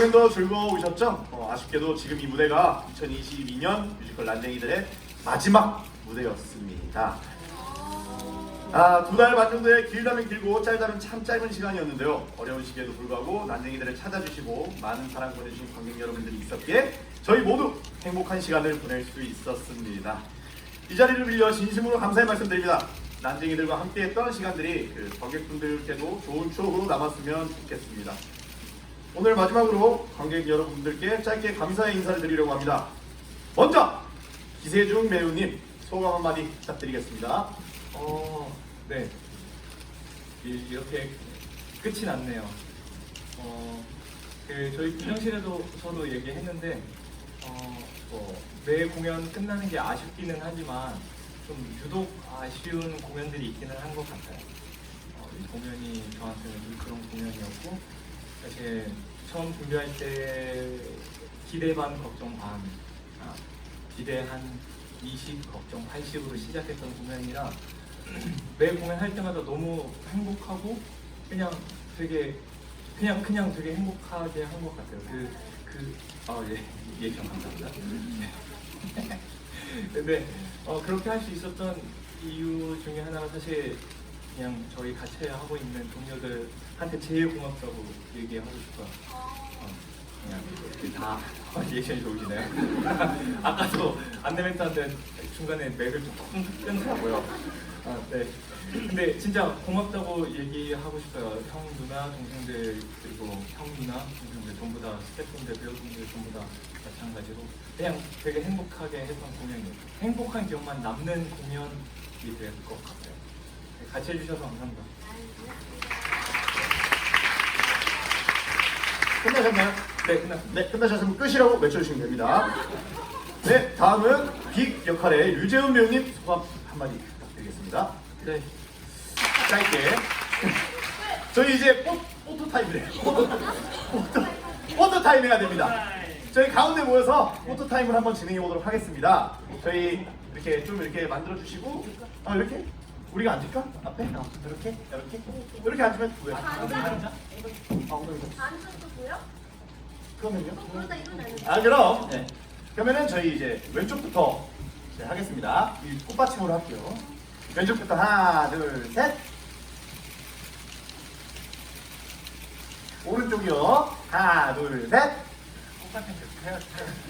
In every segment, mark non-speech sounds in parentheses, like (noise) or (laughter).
공연도 즐거우셨죠? 어, 아쉽게도 지금 이 무대가 2022년 뮤지컬 난쟁이들의 마지막 무대였습니다. 아, 두 달 반 정도의 길다면 길고 짧다면 참 짧은 시간이었는데요. 어려운 시기에도 불구하고 난쟁이들을 찾아주시고 많은 사랑 보내주신 관객 여러분들이 있었기에 저희 모두 행복한 시간을 보낼 수 있었습니다. 이 자리를 빌려 진심으로 감사의 말씀드립니다. 난쟁이들과 함께했던 시간들이 그 관객분들께도 좋은 추억으로 남았으면 좋겠습니다. 오늘 마지막으로 관객 여러분들께 짧게 감사의 인사를 드리려고 합니다. 먼저 기세중 매우님 소감 한마디 부탁드리겠습니다. 어, 네. 이- 이렇게 끝이 났네요. 어, 그 저희 분장실에도 저도 얘기했는데, 어, 뭐, 매 공연 끝나는 게 아쉽기는 하지만 좀 유독 아쉬운 공연들이 있기는 한 것 같아요. 어, 이 공연이 저한테는 좀 그런 공연이었고, 사실 처음 준비할 때 기대 반 걱정 반, 아, 기대 한 20, 걱정 80으로 시작했던 공연이라 (clears throat) 매 공연할 때마다 너무 행복하고 그냥 되게 그냥 그냥 되게 행복하게 한 것 같아요. 그 그아예 예정 감사합니다. (laughs) 근데 어, 그렇게 할 수 있었던 이유 중에 하나가 사실 그냥 저희 같이 하고 있는 동료들한테 제일 고맙다고 얘기하고 싶어요. 어, 그냥 이렇게 다 어, 리액션이 좋으시네요. (laughs) 아까도 안내멘트한테 중간에 맥을 조금 끊더라고요. 아, 네. 근데 진짜 고맙다고 얘기하고 싶어요. 형 누나 동생들 그리고 형 누나 동생들 전부 다 스태프분들 배우분들 전부 다 마찬가지로 그냥 되게 행복하게 했던 공연이에요. 행복한 기억만 남는 공연이 될 것 같아요. 네, 같이 해주셔서 감사합니다. 끝나셨나요? 네, 끝났습니다. 네, 끝나셨으면 끝이라고 외쳐주시면 됩니다. 네, 다음은 빅 역할의 류재훈 배우님 소감 한마디 부탁드리겠습니다. 네. 짧게. 저희 이제 포, 포토 타임이래요. 포토, 포토 타임 해야 됩니다. 저희 가운데 모여서 포토 타임을 한번 진행해 보도록 하겠습니다. 저희 이렇게 좀 이렇게 만들어 주시고, 아 이렇게 우리가 앉을까? 앞에? 어, 이렇게, 이렇게, 이렇게 앉으면 왜? 아, 엉덩이 좀. 앉아도 보여? 그러면요? 그러다 일어나는 아 그럼 네. 그러면은 저희 이제 왼쪽부터 이제 하겠습니다. 이 꽃받침으로 할게요. 왼쪽부터 하나 둘 셋. 오른쪽이요. 하나 둘 셋.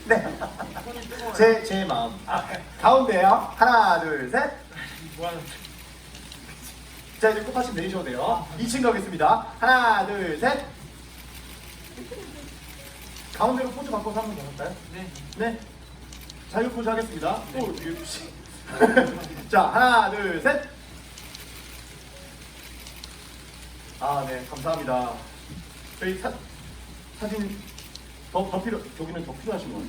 네. (laughs) 제 제 마음. 아, 가운데요. 하나 둘 셋. 자 이제 꽃받침 내리셔도 돼요. 2층 가겠습니다. 하나 둘 셋. 가운데로 포즈 바꿔서 한번 해볼까요? 네. 네. 자유 포즈 하겠습니다. 또 이게 씨. (laughs) 자, 하나, 둘, 셋. 아, 네, 감사합니다. 저희 사, 사진 더, 더 필요, 저기는 더 필요하신 것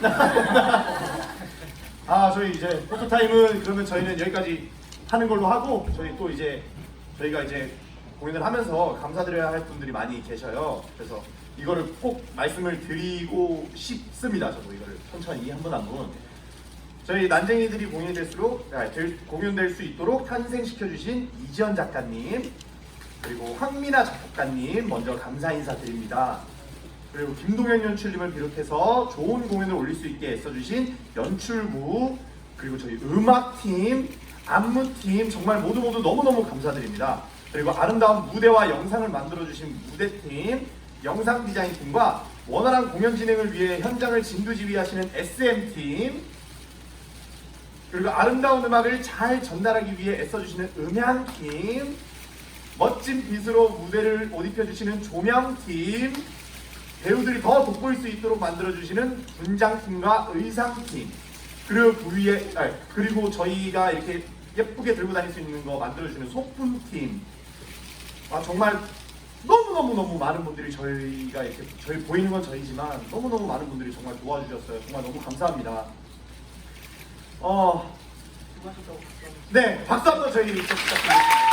같아요. (laughs) 아, 저희 이제 포토 타임은 그러면 저희는 여기까지 하는 걸로 하고 저희 또 이제 저희가 이제 공연을 하면서 감사드려야 할 분들이 많이 계셔요. 그래서 이거를 꼭 말씀을 드리고 싶습니다. 저도 이거를 천천히 한 분 한 분. 저희 난쟁이들이 공연될수록 공연될 수 있도록 탄생시켜 주신 이지연 작가님 그리고 황미나 작곡가님 먼저 감사 인사 드립니다. 그리고 김동현 연출님을 비롯해서 좋은 공연을 올릴 수 있게 애써주신 연출부 그리고 저희 음악팀, 안무팀 정말 모두 모두 너무너무 감사드립니다. 그리고 아름다운 무대와 영상을 만들어주신 무대팀, 영상 디자인팀과 원활한 공연 진행을 위해 현장을 진두지휘하시는 SM팀, 그리고 아름다운 음악을 잘 전달하기 위해 애써주시는 음향팀, 멋진 빛으로 무대를 옷 입혀주시는 조명팀, 배우들이 더 돋보일 수 있도록 만들어주시는 분장팀과 의상팀, 그리고 그 위에, 아니, 그리고 저희가 이렇게 예쁘게 들고 다닐 수 있는 거 만들어주는 소품팀, 아, 정말 너무너무너무 많은 분들이 저희가 이렇게, 저희 보이는 건 저희지만 너무너무 많은 분들이 정말 도와주셨어요. 정말 너무 감사합니다. 어, 네, 박수 한번 저희 좀 부탁드립니다.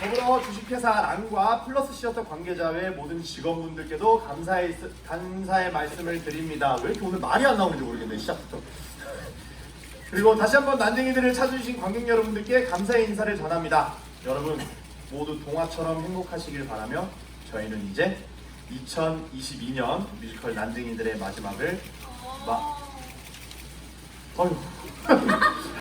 더불어 주식회사 랑과 플러스 시어터 관계자 외 모든 직원분들께도 감사의, 감사의 말씀을 드립니다. 왜 이렇게 오늘 말이 안 나오는지 모르겠네, 시작부터. (laughs) 그리고 다시 한번 난쟁이들을 찾아주신 관객 여러분들께 감사의 인사를 전합니다. 여러분, 모두 동화처럼 행복하시길 바라며 저희는 이제 2022년 뮤지컬 난쟁이들의 마지막을 마- 어휴 (laughs)